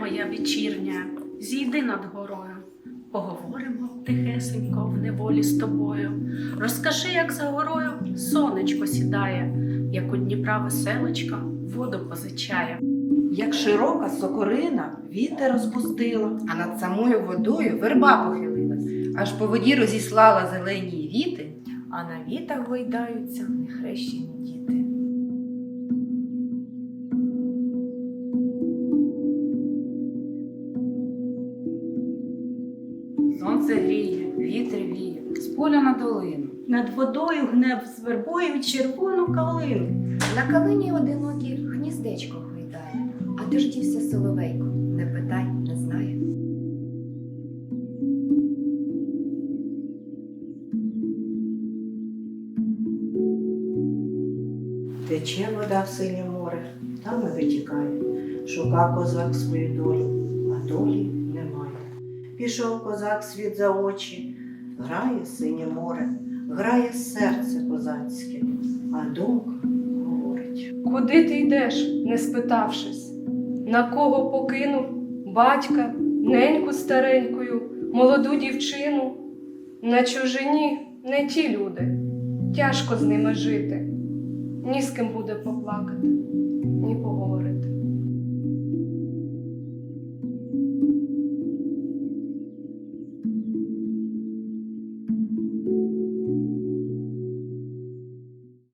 моя вечірня, зійди над горою. Поговоримо тихесенько в неволі з тобою. Розкажи, як за горою сонечко сідає, як у Дніпра веселочка воду позичає. Як широка сокорина вітер розпустила, А над самою водою верба похилилась, аж по воді розіслала зелені віти, а на вітах гойдаються нехрещені діти. Сонце гріє, вітер віє, з поля на долину. Над водою гнев з вербою червону калину. На калині одинокі гніздечко гойдає, а де ж дівся соловейко? Не питай, не знає. Тече вода в синє море, там і витікає. Шука козак свою долю, а долі. Пішов козак світ за очі, грає синє море, грає серце козацьке, а думка говорить. Куди ти йдеш, не спитавшись? На кого покинув батька, неньку старенькою, молоду дівчину? На чужині не ті люди, тяжко з ними жити, ні з ким буде поплакати, ні поговорити.